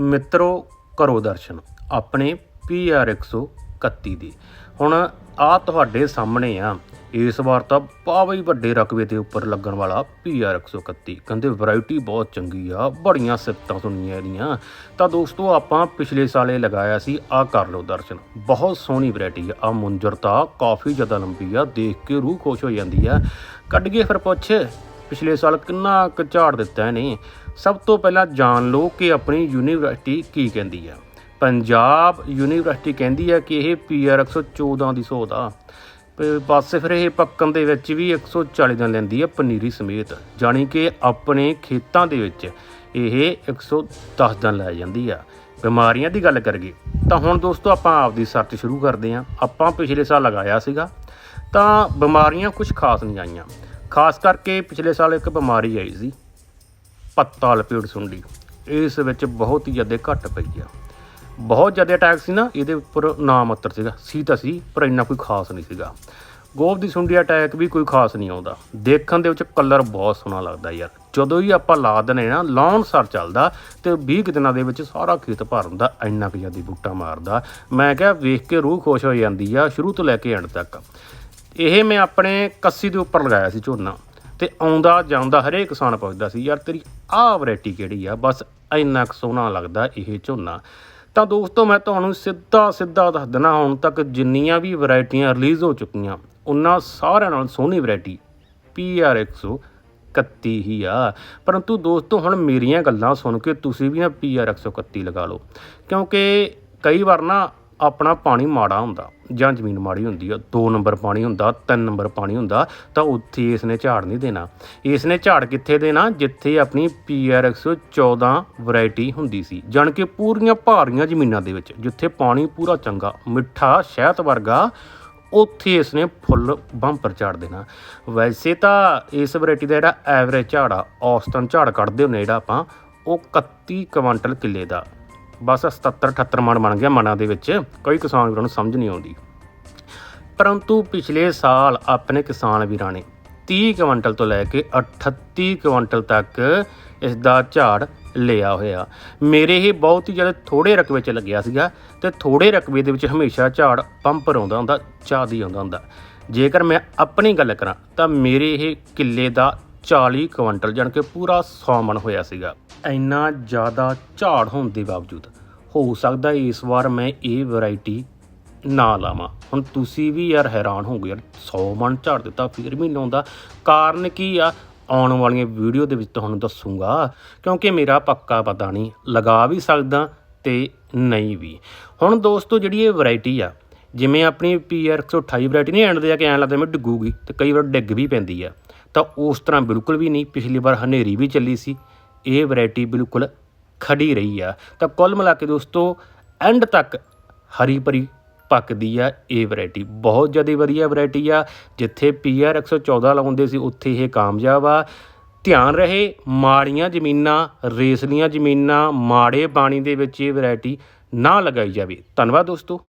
ਮਿੱਤਰੋ, ਕਰੋ ਦਰਸ਼ਨ ਆਪਣੇ PR 131 ਦੀ। ਹੁਣ ਆ ਤੁਹਾਡੇ ਸਾਹਮਣੇ ਆ। ਇਸ ਵਾਰ ਤਾਂ ਬਾਵਾ ਹੀ ਵੱਡੇ ਰਕਬੇ ਦੇ ਉੱਪਰ ਲੱਗਣ ਵਾਲਾ PR 131 ਕਹਿੰਦੇ ਵੈਰਾਈਟੀ ਬਹੁਤ ਚੰਗੀ ਆ, ਬੜੀਆਂ ਸਿਫਤਾਂ ਸੁਣੀਆਂ ਇਹਦੀਆਂ। ਤਾਂ ਦੋਸਤੋ, ਆਪਾਂ ਪਿਛਲੇ ਸਾਲੇ ਲਗਾਇਆ ਸੀ, ਆ ਕਰ ਲਓ ਦਰਸ਼ਨ। ਬਹੁਤ ਸੋਹਣੀ ਵੈਰਾਈਟੀ ਆ। ਆ ਮੁੰਜਰ ਤਾਂ ਕਾਫੀ ਜ਼ਿਆਦਾ ਲੰਬੀ ਆ, ਦੇਖ ਕੇ ਰੂਹ ਖੁਸ਼ ਹੋ ਜਾਂਦੀ ਆ। ਕੱਢ ਕੇ ਫਿਰ ਪੁੱਛ। ਪਿਛਲੇ ਸਾਲ ਕਿੰਨਾ ਕੁ ਝਾੜ ਦਿੱਤਾ ਇਹਨੇ ਸਭ ਤੋਂ ਪਹਿਲਾਂ ਜਾਣ ਲਓ ਕਿ ਆਪਣੀ ਯੂਨੀਵਰਸਿਟੀ ਕੀ ਕਹਿੰਦੀ ਆ। ਪੰਜਾਬ ਯੂਨੀਵਰਸਿਟੀ ਕਹਿੰਦੀ ਆ ਕਿ ਇਹ ਪੀਆਰ 114 ਦੀ ਸੋਧ ਆ। ਪਾਸੇ ਫਿਰ ਇਹ ਪੱਕਣ ਦੇ ਵਿੱਚ ਵੀ 140 ਦਿਨ ਲੈਂਦੀ ਆ ਪਨੀਰੀ ਸਮੇਤ। ਜਾਣੀ ਕਿ ਆਪਣੇ ਖੇਤਾਂ ਦੇ ਵਿੱਚ ਇਹ 110 ਦਿਨ ਲੈ ਜਾਂਦੀ ਆ। ਬਿਮਾਰੀਆਂ ਦੀ ਗੱਲ ਕਰੀਏ, ਤਾਂ ਹੁਣ ਦੋਸਤੋ ਆਪਾਂ ਆਪਦੀ ਸਰਚ ਸ਼ੁਰੂ ਕਰਦੇ ਹਾਂ ਆਪਾਂ ਪਿਛਲੇ ਸਾਲ ਲਗਾਇਆ ਸੀਗਾ, ਤਾਂ ਬਿਮਾਰੀਆਂ ਕੁਝ ਖਾਸ ਨਹੀਂ ਆਈਆਂ। ਖਾਸ ਕਰਕੇ ਪਿਛਲੇ ਸਾਲ ਇੱਕ ਬਿਮਾਰੀ ਆਈ ਸੀ, ਪੱਤਾ ਲਪੇਟ ਸੁੰਡੀ। ਇਸ ਵਿੱਚ ਬਹੁਤ ਹੀ ਜ਼ਿਆਦਾ ਘੱਟ ਪਈ ਆ। ਬਹੁਤ ਜ਼ਿਆਦਾ ਅਟੈਕ ਸੀ ਨਾ, ਇਹਦੇ ਉੱਪਰ ਨਾ ਮਾਤਰ ਸੀਗਾ। ਸੀ ਤਾਂ ਸੀ, ਪਰ ਇੰਨਾ ਕੋਈ ਖਾਸ ਨਹੀਂ ਸੀਗਾ। ਗੋਭ ਦੀ ਸੁੰਡੀ ਅਟੈਕ ਵੀ ਕੋਈ ਖਾਸ ਨਹੀਂ ਆਉਂਦਾ। ਦੇਖਣ ਦੇ ਵਿੱਚ ਕਲਰ ਬਹੁਤ ਸੋਹਣਾ ਲੱਗਦਾ ਯਾਰ। ਜਦੋਂ ਹੀ ਆਪਾਂ ਲਾ ਦਨੇ ਨਾ ਲਾਉਣ ਸਰ ਚੱਲਦਾ ਤੇ 20 ਕੁ ਦਿਨਾਂ ਦੇ ਵਿੱਚ ਸਾਰਾ ਖੇਤ ਭਰ ਹੁੰਦਾ, ਇੰਨਾ ਕੁ ਜ਼ਿਆਦਾ ਬੂਟਾ ਮਾਰਦਾ। ਮੈਂ ਕਿਹਾ ਵੇਖ ਕੇ ਰੂਹ ਖੁਸ਼ ਹੋ ਜਾਂਦੀ ਆ, ਸ਼ੁਰੂ ਤੋਂ ਲੈ ਕੇ ਐਂਡ ਤੱਕ। ਇਹ ਮੈਂ ਆਪਣੇ ਕੱਸੀ ਦੇ ਉੱਪਰ ਲਗਾਇਆ ਸੀ ਝੋਨਾ ਤੇ ਆਉਂਦਾ ਜਾਂਦਾ ਹਰੇਕ ਕਿਸਾਨ ਪੁੱਛਦਾ ਸੀ, ਯਾਰ ਤੇਰੀ ਆਹ ਵੈਰਾਈਟੀ ਕਿਹੜੀ ਆ? ਬਸ ਇੰਨਾ ਕੁ ਸੋਹਣਾ ਲੱਗਦਾ ਇਹ ਝੋਨਾ। ਤਾਂ ਦੋਸਤੋ, ਮੈਂ ਤੁਹਾਨੂੰ ਸਿੱਧਾ ਸਿੱਧਾ ਦੱਸ ਦਿੰਦਾ, ਹੁਣ ਤੱਕ ਜਿੰਨੀਆਂ ਵੀ ਵੈਰਾਈਟੀਆਂ ਰਿਲੀਜ਼ ਹੋ ਚੁੱਕੀਆਂ, ਉਹਨਾਂ ਸਾਰਿਆਂ ਨਾਲ ਸੋਹਣੀ ਵੈਰਾਈਟੀ PR 131 ਹੀ ਆ। ਪਰੰਤੂ ਦੋਸਤੋ, ਹੁਣ ਮੇਰੀਆਂ ਗੱਲਾਂ ਸੁਣ ਕੇ ਤੁਸੀਂ ਵੀ ਨਾ PR 131 ਲਗਾ ਲਓ। ਕਿਉਂਕਿ ਕਈ ਵਾਰ ਨਾ ਆਪਣਾ ਪਾਣੀ ਮਾੜਾ ਹੁੰਦਾ ਜਾਂ ਜ਼ਮੀਨ ਮਾੜੀ ਹੁੰਦੀ ਆ 2 ਨੰਬਰ ਪਾਣੀ ਹੁੰਦਾ 3 ਨੰਬਰ ਪਾਣੀ ਹੁੰਦਾ, ਤਾਂ ਉੱਥੇ ਇਸ ਨੇ ਝਾੜ ਨਹੀਂ ਦੇਣਾ। ਇਸ ਨੇ ਝਾੜ ਕਿੱਥੇ ਦੇਣਾ? ਜਿੱਥੇ ਆਪਣੀ PR 114 ਵੈਰਾਈਟੀ ਹੁੰਦੀ ਸੀ। ਜਾਣ ਕੇ ਪੂਰੀਆਂ ਭਾਰੀਆਂ ਜ਼ਮੀਨਾਂ ਦੇ ਵਿੱਚ, ਜਿੱਥੇ ਪਾਣੀ ਪੂਰਾ ਚੰਗਾ, ਮਿੱਠਾ, ਸ਼ਹਿਦ ਵਰਗਾ, ਉੱਥੇ ਇਸ ਨੇ ਫੁੱਲ ਬੰਪਰ ਝਾੜ ਦੇਣਾ। ਵੈਸੇ ਤਾਂ ਇਸ ਵੈਰਾਈਟੀ ਦਾ ਜਿਹੜਾ ਐਵਰੇਜ ਝਾੜ ਆ, ਔਸਤਨ ਝਾੜ ਕੱਢਦੇ ਹੁੰਦੇ ਜਿਹੜਾ ਆਪਾਂ, ਉਹ 31 ਕੁਇੰਟਲ ਕਿੱਲੇ ਦਾ। ਬਸ 77 78 ਮਣ ਬਣ ਗਿਆ ਮਨਾਂ ਦੇ ਵਿੱਚ, ਕਈ ਕਿਸਾਨ ਵੀਰਾਂ ਨੂੰ ਸਮਝ ਨਹੀਂ ਆਉਂਦੀ। ਪਰੰਤੂ ਪਿਛਲੇ ਸਾਲ ਆਪਣੇ ਕਿਸਾਨ ਵੀਰਾਂ ਨੇ 30 ਕੁਇੰਟਲ ਤੋਂ ਲੈ ਕੇ 38 ਕੁਇੰਟਲ ਤੱਕ ਇਸ ਦਾ ਝਾੜ ਲਿਆ ਹੋਇਆ। ਮੇਰੇ ਇਹ ਬਹੁਤ ਹੀ ਜ਼ਿਆਦਾ ਥੋੜੇ ਰਕਬੇ 'ਚ ਲੱਗਿਆ ਸੀਗਾ ਤੇ ਥੋੜੇ ਰਕਬੇ ਦੇ ਵਿੱਚ ਹਮੇਸ਼ਾ ਝਾੜ ਪੰਪਰ ਆਉਂਦਾ ਹੁੰਦਾ ਚਾਦੀ ਆਉਂਦਾ ਹੁੰਦਾ। ਜੇਕਰ ਮੈਂ ਆਪਣੀ ਗੱਲ ਕਰਾਂ, ਤਾਂ ਮੇਰੇ ਇਹ ਕਿੱਲੇ ਦਾ 40 ਕੁਇੰਟਲ ਜਾਣੀ ਕਿ ਪੂਰਾ 100 ਮਣ ਹੋਇਆ ਸੀਗਾ। ਇੰਨਾ ਜ਼ਿਆਦਾ ਝਾੜ ਹੋਣ ਦੇ ਬਾਵਜੂਦ ਹੋ ਸਕਦਾ ਇਸ ਵਾਰ ਮੈਂ ਇਹ ਵੈਰਾਈਟੀ ਨਾ ਲਾਵਾਂ। ਹੁਣ ਤੁਸੀਂ ਵੀ ਯਾਰ ਹੈਰਾਨ ਹੋਗੇ ਯਾਰ 100 ਮਣ ਝਾੜ ਦਿੱਤਾ, ਫਿਰ ਵੀ ਨਹੀਂ ਆਉਂਦਾ ਕਾਰਨ ਕੀ ਆ? ਆਉਣ ਵਾਲੀਆਂ ਵੀਡੀਓ ਦੇ ਵਿੱਚ ਤੁਹਾਨੂੰ ਦੱਸੂਗਾ, ਕਿਉਂਕਿ ਮੇਰਾ ਪੱਕਾ ਪਤਾ ਨਹੀਂ, ਲਗਾ ਵੀ ਸਕਦਾ ਤੇ ਨਹੀਂ ਵੀ। ਹੁਣ ਦੋਸਤੋ, ਜਿਹੜੀ ਇਹ ਵੈਰਾਈਟੀ ਆ, ਜਿਵੇਂ ਆਪਣੀ PR 128 ਵੈਰਾਈਟੀ ਨਹੀਂ ਐਂਡ ਦੇ ਜਾ ਕੇ ਐਂ ਲੱਗਦਾ ਮੈਂ ਡਿੱਗੂਗੀ, ਤੇ ਕਈ ਵਾਰ ਡਿੱਗ ਵੀ ਪੈਂਦੀ ਆ। ਤਾਂ ਉਸ ਤਰ੍ਹਾਂ ਬਿਲਕੁਲ ਵੀ ਨਹੀਂ, ਪਿਛਲੀ ਵਾਰ ਹਨੇਰੀ ਵੀ ਚੱਲੀ ਸੀ, ਇਹ ਵੈਰਾਈਟੀ ਬਿਲਕੁਲ ਖੜੀ ਰਹੀ ਆ, ਤਾਂ ਕੁੱਲ ਮਿਲਾ ਕੇ ਦੋਸਤੋ ਐਂਡ ਤੱਕ ਹਰੀ ਭਰੀ ਪੱਕਦੀ ਆ ਇਹ ਵੈਰਾਈਟੀ ਬਹੁਤ ਜ਼ਿਆਦਾ ਵਧੀਆ ਵੈਰਾਈਟੀ ਆ, ਜਿੱਥੇ PR 114 ਲਾਉਂਦੇ ਸੀ, ਉੱਥੇ ਇਹ ਕਾਮਯਾਬ ਆ। ਧਿਆਨ ਰਹੇ, ਮਾੜੀਆਂ ਜ਼ਮੀਨਾਂ, ਰੇਸਲੀਆਂ ਜ਼ਮੀਨਾਂ, ਮਾੜੇ ਪਾਣੀ ਦੇ ਵਿੱਚ ਇਹ ਵੈਰਾਈਟੀ ਨਾ ਲਗਾਈ ਜਾਵੇ। ਧੰਨਵਾਦ ਦੋਸਤੋ।